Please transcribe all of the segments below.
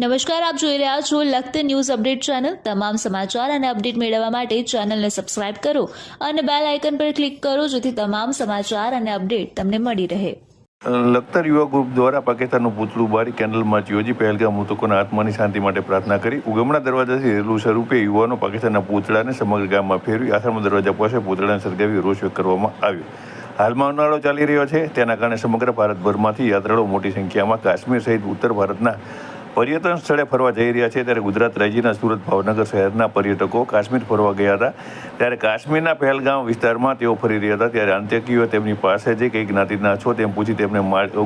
નમસ્કાર, આપ જોઈ રહ્યા છો લખત ન્યૂઝ અપડેટ ચેનલ. તમામ સમાચાર અને અપડેટ મેળવવા માટે ચેનલને સબસ્ક્રાઇબ કરો અને બેલ આઇકન પર ક્લિક કરો જેથી તમામ સમાચાર અને અપડેટ તમને મળી રહે. લખતર યુવા ગ્રુપ દ્વારા પાકિસ્તાનનું પૂતળું બારી કેન્ડલ માર્ચ યોજી પહેલગામ મૃતકોના આત્માની શાંતિ માટે પ્રાર્થના કરી. ઉગમણા દરવાજાથી રેલું સ્વરૂપે યુવાનો પાકિસ્તાનના પૂતળાને સમગ્ર ગામમાં ફેરવી આશ્રમ દરવાજા પાસે પૂતળાને સળગાવી રોષ કરવામાં આવ્યો. હાલમાં ઉનાળો ચાલી રહ્યો છે. તેના કારણે સમગ્ર ભારતભરમાંથી યાત્રાળુઓ મોટી સંખ્યામાં કાશ્મીર સહિત ઉત્તર ભારતના પર્યટન સ્થળે ફરવા જઈ રહ્યા છે ત્યારે ગુજરાત રાજ્યના સુરત ભાવનગર શહેરના પર્યટકો કાશ્મીર ફરવા ગયા હતા. ત્યારે કાશ્મીરના પહેલગામ વિસ્તારમાં તેઓ ફરી રહ્યા હતા. ત્યારે આતંકીઓએ તેમની પાસે જે કંઈક જ્ઞાતિના છો તેમ પૂછી તેમને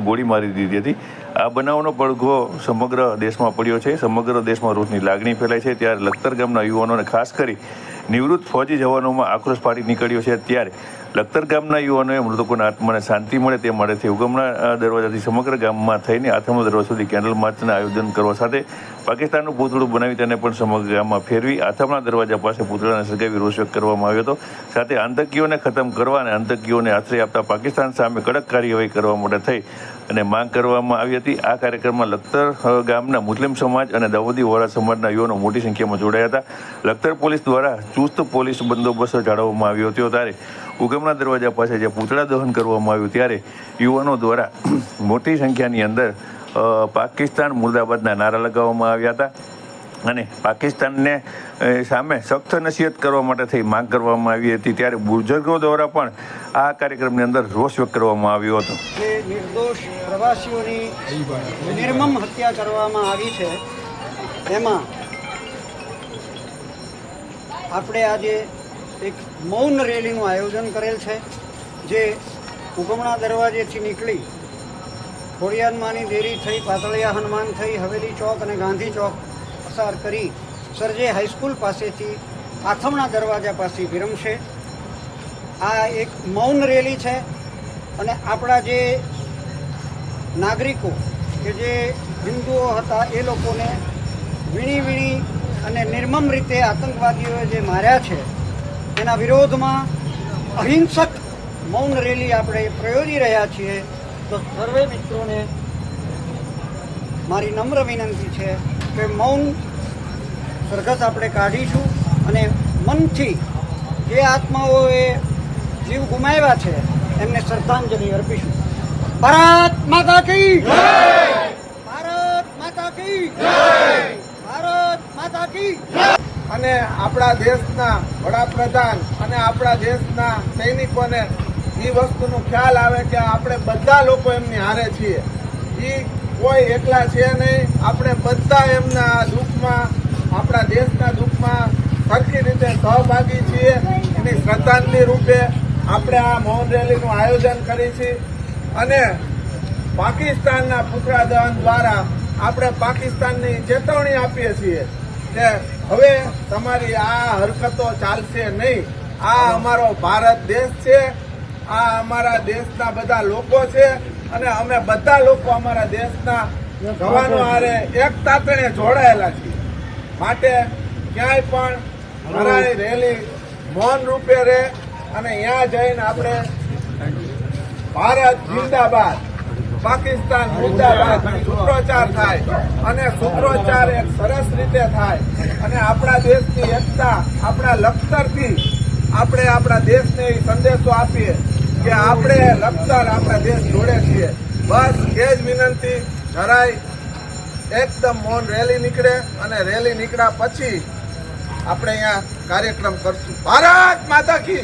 ગોળી મારી દીધી હતી. આ બનાવનો પડઘો સમગ્ર દેશમાં પડ્યો છે. સમગ્ર દેશમાં રોષની લાગણી ફેલાય છે. ત્યારે લખતર ગામના યુવાનોને ખાસ કરી નિવૃત્ત ફૌજી જવાનોમાં આક્રોશ ફાટી નીકળ્યો છે. ત્યારે લખતર ગામના યુવાનોએ મૃતકોના આત્માને શાંતિ મળે તે માટે ઉગમના દરવાજાથી સમગ્ર ગામમાં થઈને આથમો દરવાજા સુધી કેન્ડલ માર્ચના આયોજન કરવા સાથે પાકિસ્તાનનું પૂતળું બનાવી તેને પણ સમગ્ર ગામમાં ફેરવી આથમના દરવાજા પાસે પૂતળાને સગાવી રોષ કરવામાં આવ્યો હતો. સાથે આતંકીઓને ખતમ કરવા અને આતંકીઓને આશ્રય આપતા પાકિસ્તાન સામે કડક કાર્યવાહી કરવા માટે થઈ અને માંગ કરવામાં આવી હતી. આ કાર્યક્રમમાં લખતર ગામના મુસ્લિમ સમાજ અને દાઉદી વોરા સમાજના યુવાનો મોટી સંખ્યામાં જોડાયા હતા. લખતર પોલીસ દ્વારા ચુસ્ત પોલીસ બંદોબસ્ત જાળવવામાં આવ્યો હતો ત્યારે ઉગમના દરવાજા પાસે જે પૂતળા દહન કરવામાં આવ્યું ત્યારે યુવાનો દ્વારા મોટી સંખ્યાની અંદર પાકિસ્તાન મુર્દાબાદના નારા લગાવવામાં આવ્યા હતા અને પાકિસ્તાનને સામે સખ્ત નસીહત કરવા માટે થઈ માંગ કરવામાં આવી હતી. ત્યારે બુઝુર્ગો દ્વારા પણ આ કાર્યક્રમની અંદર રોષ વ્યક્ત કરવામાં આવ્યો હતો. જે નિર્દોષ પ્રવાસીઓની નિર્મમ હત્યા કરવામાં આવી છે, એમાં આપણે આજે એક મૌન રેલીનું આયોજન કરેલ છે, જે ઉગમણા દરવાજેથી નીકળી ખોડિયાનમાંની દેરી થઈ, પાતળિયા હનુમાન થઈ, હવેલી ચોક અને ગાંધી ચોક પસાર કરી સરજે હાઈસ્કૂલ પાસેથી આથમણા દરવાજા પાસે વિરમશે. આ એક મૌન રેલી છે અને આપણા જે નાગરિકો કે જે હિન્દુઓ હતા, એ લોકોને વીણી વીણી અને નિર્મમ રીતે આતંકવાદીઓએ જે માર્યા છે તેના વિરોધમાં અહિંસક મૌન રેલી આપણે પ્રયોજી રહ્યા છીએ. તો સર્વે મિત્રોને મારી નમ્ર વિનંતી છે કે મૌન સરઘસ આપણે કાઢીશું અને મનથી જે આત્માઓએ જીવ ગુમાવ્યા છે, એમને શ્રદ્ધાંજલિ અર્પીશું. ભારત માતા કી ભારત માતા કી ભારત માતા કી અને આપણા દેશના વડાપ્રધાન અને આપણા દેશના સૈનિકોને એ વસ્તુનો ખ્યાલ આવે કે આપણે બધા લોકો એમની હારે છીએ. એ કોઈ એકલા છે નહીં. આપણે બધા એમના દુઃખમાં, આપણા દેશના દુઃખમાં સરખી રીતે સહભાગી છીએ. એની શ્રદ્ધાંજલિ રૂપે આપણે આ મૌન રેલીનું આયોજન કરી છીએ અને પાકિસ્તાનના પુતળા દહન દ્વારા આપણે પાકિસ્તાનની ચેતવણી આપીએ છીએ. કે હવે તમારી આ હરકતો ચાલશે નહીં. આ અમારો ભારત દેશ છે. આ અમારા દેશના બધા લોકો છે. અને અમે બધા લોકો અમારા દેશના જવાનો હારે એક તાતણે જોડાયેલા છીએ. માટે ક્યાંય પણ ભરાઈ રેલી મૌન રૂપે રહે. અને ત્યાં જઈને આપણે ભારત જિંદાબાદ. પાકિસ્તાન મુર્દાબાદ સૂત્રોચ્ચાર થાય અને સૂત્રોચ્ચાર એક સરસ રીતે થાય. અને આપણા દેશની એકતા, આપણા લખતરથી આપણે આપણા દેશને એ સંદેશો આપીએ કે આપણે લખતર આપણા દેશ જોડે છીએ. બસ એ જ વિનંતી, જરાય એકદમ મૌન રેલી નીકળે અને રેલી નીકળ્યા પછી આપણે અહીંયા કાર્યક્રમ કરશું. ભારત માતા કી